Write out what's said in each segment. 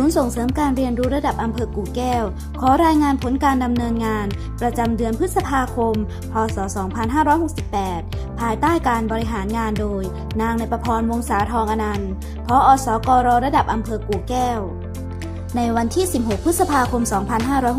ศูนย์ส่งเสริมการเรียนรู้ระดับอำเภอกู่แก้ว ขอรายงานผลการดำเนินงาน ประจำเดือนพฤษภาคม พศ 2568 ภายใต้การบริหารงานโดย นางในประพรวงศาทองอนันต์พออสกรระดับอำเภอกู่แก้วในวันที่ 16 พฤษภาคม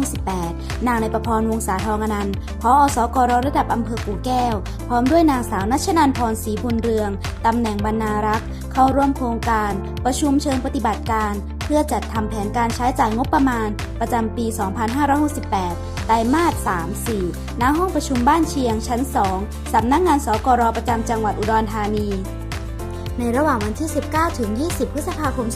2568 นางในประพรวงศาทองอนันต์พออสกรระดับอำเภอกู่แก้ว พร้อมด้วยนางสาวนัชนันพรศรีบุญเรือง ตำแหน่งบรรณารักษ์ เข้าร่วมโครงการ ประชุมเชิงปฏิบัติการ พื่อจัดทำแผนการใช้จ่ายงบประมาณ ประจำปี 2568 ไตรมาส 3-4 ณ ห้องประชุมบ้านเชียงชั้น 2 สำนักงานสกรประจำจังหวัดอุดรธานี ในระหว่างวันที่ 19 ถึง 20 พฤษภาคม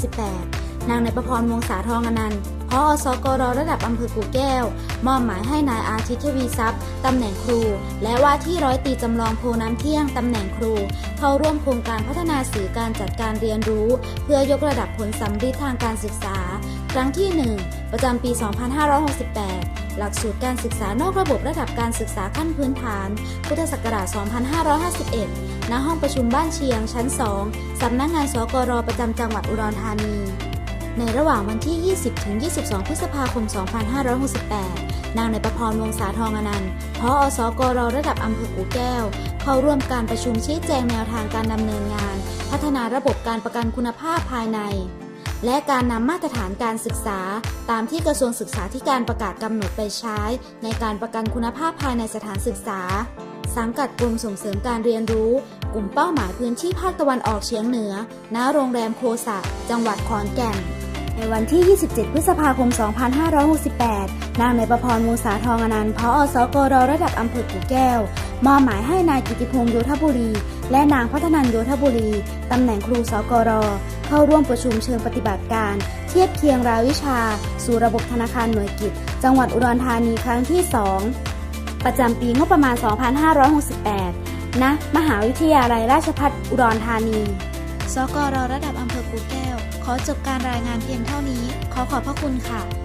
2568 นางในประพรวงศาทองอนันต์ ออสกรระดับอำเภอกู่แก้ว มอบหมายให้นายอาทิตย์ทวีทรัพย์ตำแหน่งครู และว่าที่ร้อยตีจำลองโพน้ำเที่ยงตำแหน่งครู เข้าร่วมโครงการพัฒนาสื่อการจัดการเรียนรู้ เพื่อยกระดับผลสัมฤทธิ์ทางการศึกษา ครั้งที่ 1 ประจำปี 2568 หลักสูตรการศึกษานอกระบบระดับการศึกษาขั้นพื้นฐาน พุทธศักราช 2551 ณ ห้องประชุมบ้านเชียงชั้น 2 สำนักงานสกรประจำจังหวัดอุดรธานี ในระหว่างวันที่ 20 ถึง 22 พฤษภาคม 2568 นางในประพรวงศาทองอนันต์พออสกรระดับอำเภอกู่แก้ว เข้าร่วมการประชุมชี้แจงแนวทางการดำเนินงาน พัฒนาระบบการประกันคุณภาพภายใน และการนำมาตรฐานการศึกษา ตามที่กระทรวงศึกษาธิการประกาศกำหนดไปใช้ ในการประกันคุณภาพภายในสถานศึกษา สังกัดกรมส่งเสริมการเรียนรู้กลุ่มเป้าหมายพื้นที่ภาคตะวันออกเฉียงเหนือ ณ โรงแรมโคสะ จังหวัดขอนแก่น ในวันที่ 27 พฤษภาคม 2568 นางในประพรวงศาทองอนันต์พออสกรระดับอำเภอกู่แก้ว มอบหมายให้นายกิติพงษ์โยธบุรี และนางพัฒนันโยธบุรี ตำแหน่งครูสกร เข้าร่วมประชุมเชิงปฏิบัติการ เทียบเคียงรายวิชา สู่ระบบธนาคารหน่วยกิจ จังหวัดอุดรธานีครั้งที่ 2 ประจำปีงบประมาณ 2568 ณ มหาวิทยาลัยราชภัฏอุดรธานี สกรระดับอำเภอ ขอจบการรายงานเพียงเท่านี้ ขอขอบพระคุณค่ะ